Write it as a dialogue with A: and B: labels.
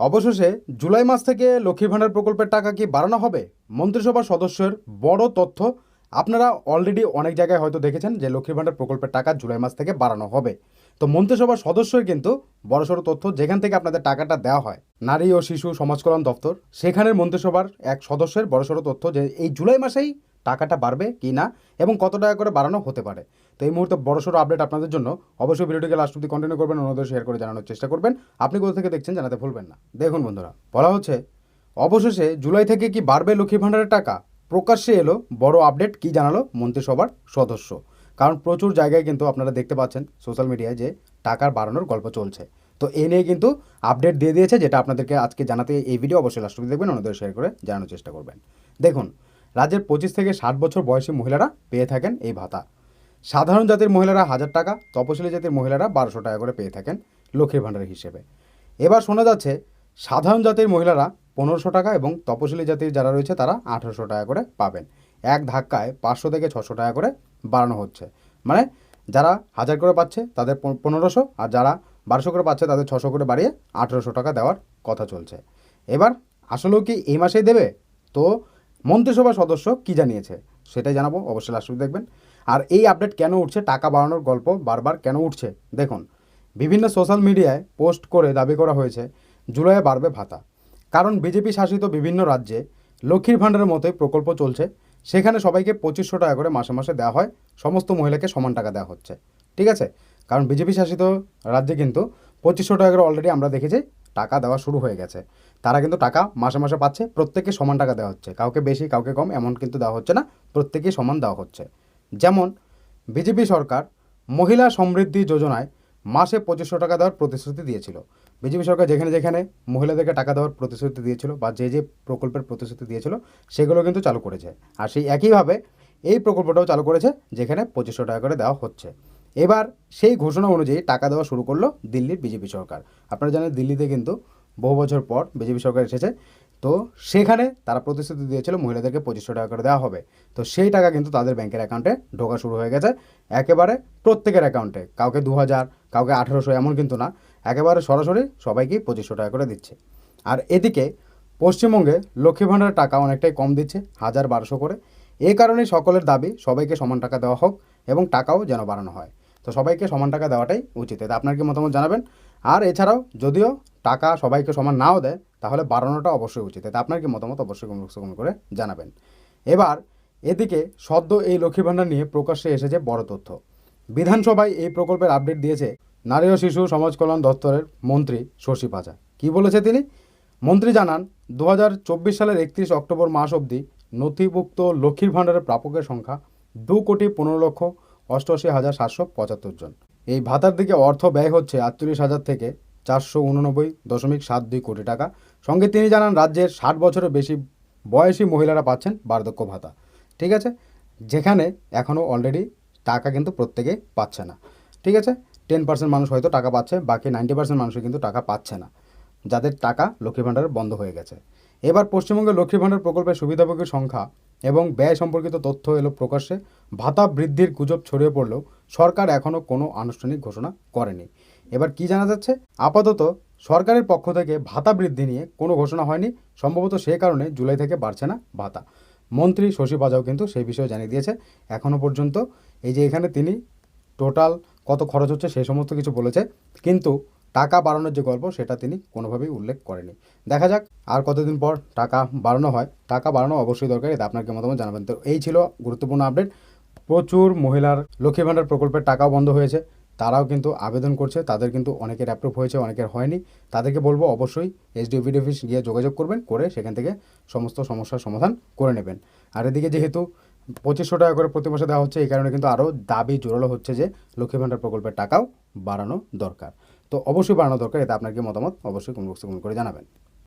A: অবশেষে জুলাই মাস থেকে লক্ষ্মী ভাণ্ডার প্রকল্পের টাকা কি বাড়ানো হবে? মন্ত্রিসভার সদস্যের বড় তথ্য আপনারা অলরেডি অনেক জায়গায় হয়তো দেখেছেন যে লক্ষ্মী ভাণ্ডার প্রকল্পের টাকা জুলাই মাস থেকে বাড়ানো হবে। তো মন্ত্রিসভার সদস্যের কিন্তু বড়সড় তথ্য যেখান থেকে আপনাদের টাকাটা দেওয়া হয়, নারী ও শিশু সমাজকল্যাণ দপ্তর। সেখানের মন্ত্রিসভার এক সদস্যের বড়সড় তথ্য যে এই জুলাই মাসেই টাকাটা বাড়বে কি না এবং কত টাকা করে বাড়ানো হতে পারে। তো এই মুহূর্তে বড়সড় আপডেট আপনাদের জন্য অবশ্যই ভিডিওটিকে লাস্ট অব্দি কন্টিনিউ করবেন, অন্যদের শেয়ার করে জানানোর চেষ্টা করবেন। আপনি কোথা থেকে দেখছেন জানাতে ভুলবেন না। দেখুন বন্ধুরা, বলা হচ্ছে, অবশেষে জুলাই থেকে কি বাড়বে লক্ষ্মী ভাণ্ডারের টাকা? প্রকাশ্যে এলো বড় আপডেট কি জানালো মন্ত্রিসভার সদস্য। কারণ প্রচুর জায়গায় কিন্তু আপনারা দেখতে পাচ্ছেন সোশ্যাল মিডিয়ায় যে টাকার বাড়ানোর গল্প চলছে। তো এ নিয়ে কিন্তু আপডেট দিয়ে দিয়েছে, যেটা আপনাদেরকে আজকে জানাতে এই ভিডিও অবশ্যই লাস্ট দেখবেন, অন্যদের শেয়ার করে জানানোর চেষ্টা করবেন। দেখুন রাজ্যের পঁচিশ থেকে ষাট বছর বয়সী মহিলারা পেয়ে থাকেন এই ভাতা। সাধারণ জাতির মহিলারা হাজার টাকা, তপশিলি জাতির মহিলারা বারোশো টাকা করে পেয়ে থাকেন লক্ষ্মীর ভাণ্ডার হিসেবে। এবার শোনা যাচ্ছে, সাধারণ জাতির মহিলারা পনেরোশো টাকা এবং তপশিলি জাতির যারা রয়েছে তারা আঠেরোশো টাকা করে পাবেন। এক ধাক্কায় পাঁচশো থেকে ছশো টাকা করে বাড়ানো হচ্ছে। মানে যারা হাজার করে পাচ্ছে তাদের পন- পনেরোশো, আর যারা বারোশো করে পাচ্ছে তাদের ছশো করে বাড়িয়ে আঠেরোশো টাকা দেওয়ার কথা চলছে। এবার আসলেও কি এই মাসেই দেবে? তো মন্ত্রিসভার সদস্য কি জানিয়েছে? সেটাই জানাব, অবশ্যই লাস্ট দেখবেন। আর এই আপডেট কেন উঠছে? টাকা বাড়ানোর গল্প বারবার কেন উঠছে? দেখুন, বিভিন্ন সোশ্যাল মিডিয়ায় পোস্ট করে দাবি করা হয়েছে, জুলাইয়ে বাড়বে ভাতা। কারণ বিজেপি শাসিত বিভিন্ন রাজ্যে লক্ষ্মীর ভাণ্ডারের মতোই প্রকল্প চলছে। সেখানে সবাইকে পঁচিশশো টাকা করে মাসে মাসে দেওয়া হয়, সমস্ত মহিলাকে সমান টাকা দেওয়া হচ্ছে। ঠিক আছে? কারণ বিজেপি শাসিত রাজ্যে কিন্তু পঁচিশশো টাকা করে অলরেডি আমরা দেখেছি টাকা দেওয়া শুরু হয়ে গেছে। তারা কিন্তু টাকা মাসে মাসে পাচ্ছে, প্রত্যেককে সমান টাকা দেওয়া হচ্ছে। কাউকে বেশি, কাউকে কম, এমন কিন্তু দেওয়া হচ্ছে না। প্রত্যেকেই সমান দেওয়া হচ্ছে। যেমন, বিজেপি সরকার মহিলা সমৃদ্ধি যোজনায় মাসে পঁচিশশো টাকা দেওয়ার প্রতিশ্রুতি দিয়েছিল। বিজেপি সরকার যেখানে যেখানে মহিলাদেরকে টাকা দেওয়ার প্রতিশ্রুতি দিয়েছিল বা যে যে প্রকল্পের প্রতিশ্রুতি দিয়েছিল, সেগুলো কিন্তু চালু করেছে। আর সেই একইভাবে এই প্রকল্পটাও চালু করেছে, যেখানে পঁচিশশো টাকা করে দেওয়া হচ্ছে। এবার সেই ঘোষণা অনুযায়ী টাকা দেওয়া শুরু করল দিল্লির বিজেপি সরকার। আপনারা জানেন দিল্লিতে কিন্তু বহু বছর পর বিজেপি সরকার এসেছে। তো সেখানে তারা প্রতিশ্রুতি দিয়েছিল মহিলাদেরকে পঁচিশশো টাকা করে দেওয়া হবে। তো সেই টাকা কিন্তু তাদের ব্যাংকের অ্যাকাউন্টে ঢোকা শুরু হয়ে গেছে। একেবারে প্রত্যেকের অ্যাকাউন্টে, কাউকে দু হাজার, কাউকে আঠেরোশো এমন কিন্তু না, একেবারে সরাসরি সবাইকেই পঁচিশশো টাকা করে দিচ্ছে। আর এদিকে পশ্চিমবঙ্গে লক্ষ্মী ভাণ্ডারের টাকা অনেকটাই কম দিচ্ছে, হাজার বারোশো করে। এই কারণেই সকলের দাবি, সবাইকে সমান টাকা দেওয়া হোক এবং টাকাও যেন বাড়ানো হয়। তো সবাইকে সমান টাকা দেওয়াটাই উচিত। এটা আপনার কি মতামত জানাবেন? আর এছাড়াও যদিও টাকা সবাইকে সমান নাও দেয়, তাহলে বাড়ানোটা অবশ্যই উচিত। এটা আপনার কি মতামত? অবশ্যই কমেন্ট করে জানাবেন। এবার এদিকে সদ্য এই লক্ষ্মী ভাণ্ডার নিয়ে প্রকাশ্যে এসেছে বড় তথ্য। বিধানসভায় এই প্রকল্পের আপডেট দিয়েছে নারী ও শিশু সমাজ কল্যাণ দপ্তরের মন্ত্রী শশী পাজা। কী বলেছে তিনি? মন্ত্রী জানান দু হাজার চব্বিশ সালের একত্রিশ অক্টোবর মাস অবধি নথিভুক্ত লক্ষ্মীর ভাণ্ডারের প্রাপকের সংখ্যা দু কোটি পনেরো লক্ষ অষ্টআশি হাজার সাতশো পঁচাত্তর জন। এই ভাতার দিকে অর্থ ব্যয় হচ্ছে আটচল্লিশ হাজার থেকে চারশো উননব্বই দশমিক সাত দুই কোটি টাকা। সঙ্গে তিনি জানান, রাজ্যের ষাট বছরের বেশি বয়সী মহিলারা পাচ্ছেন বার্ধক্য ভাতা। ঠিক আছে? যেখানে এখনও অলরেডি টাকা কিন্তু প্রত্যেকে পাচ্ছে না। ঠিক আছে? টেন পার্সেন্ট মানুষ হয়তো টাকা পাচ্ছে, বাকি নাইনটি পার্সেন্ট মানুষই কিন্তু টাকা পাচ্ছে না। যাদের টাকা লক্ষ্মী ভাণ্ডার বন্ধ হয়ে গেছে। এবার পশ্চিমবঙ্গে লক্ষ্মী ভাণ্ডার প্রকল্পের সুবিধাভোগীর সংখ্যা এবং ব্যয় সম্পর্কিত তথ্য এলো প্রকাশ্যে, ভাতা বৃদ্ধির গুজব ছড়িয়ে পড়লেও সরকার এখনও কোনো আনুষ্ঠানিক ঘোষণা করেনি। এবার কি জানা যাচ্ছে? আপাতত সরকারের পক্ষ থেকে ভাতা বৃদ্ধি নিয়ে কোনো ঘোষণা হয়নি, সম্ভবত সে কারণে জুলাই থেকে বাড়ছে না ভাতা। মন্ত্রী শশী পাজাও কিন্তু সেই বিষয়ে জানিয়ে দিয়েছে এখনও পর্যন্ত এই যে এখানে তিনি টোটাল কত খরচ হচ্ছে সেই সমস্ত কিছু বলেছে, কিন্তু টাকা বাড়ানোর যে গল্প, সেটা তিনি কোনোভাবেই উল্লেখ করেনি দেখা যাক আর কতদিন পর টাকা বাড়ানো হয়। টাকা বাড়ানো অবশ্যই দরকার, এটা আপনাকে মতামত জানাবেন। তো এই ছিল গুরুত্বপূর্ণ আপডেট। প্রচুর মহিলার লক্ষ্মী ভাণ্ডার প্রকল্পের টাকাও বন্ধ হয়েছে। তারাও কিন্তু আবেদন করছে, তাদের কিন্তু অনেকের অ্যাপ্রুভ হয়েছে, অনেকের হয়নি। তাদেরকে বলব অবশ্যই এসডিওবিডি অফিস গিয়ে যোগাযোগ করবেন, করে সেখান থেকে সমস্ত সমস্যার সমাধান করে নেবেন। আর এদিকে যেহেতু পঁচিশশো টাকা করে প্রতি মাসে দেওয়া হচ্ছে, এই কারণে কিন্তু আরও দাবি জোরালো হচ্ছে যে লক্ষ্মী ভাণ্ডার প্রকল্পের টাকাও বাড়ানো দরকার। তো অবশ্যই বাড়ানো দরকার এটা আপনার কি মতামত অবশ্যই কমেন্ট বক্সে কমেন্ট করে জানাবেন।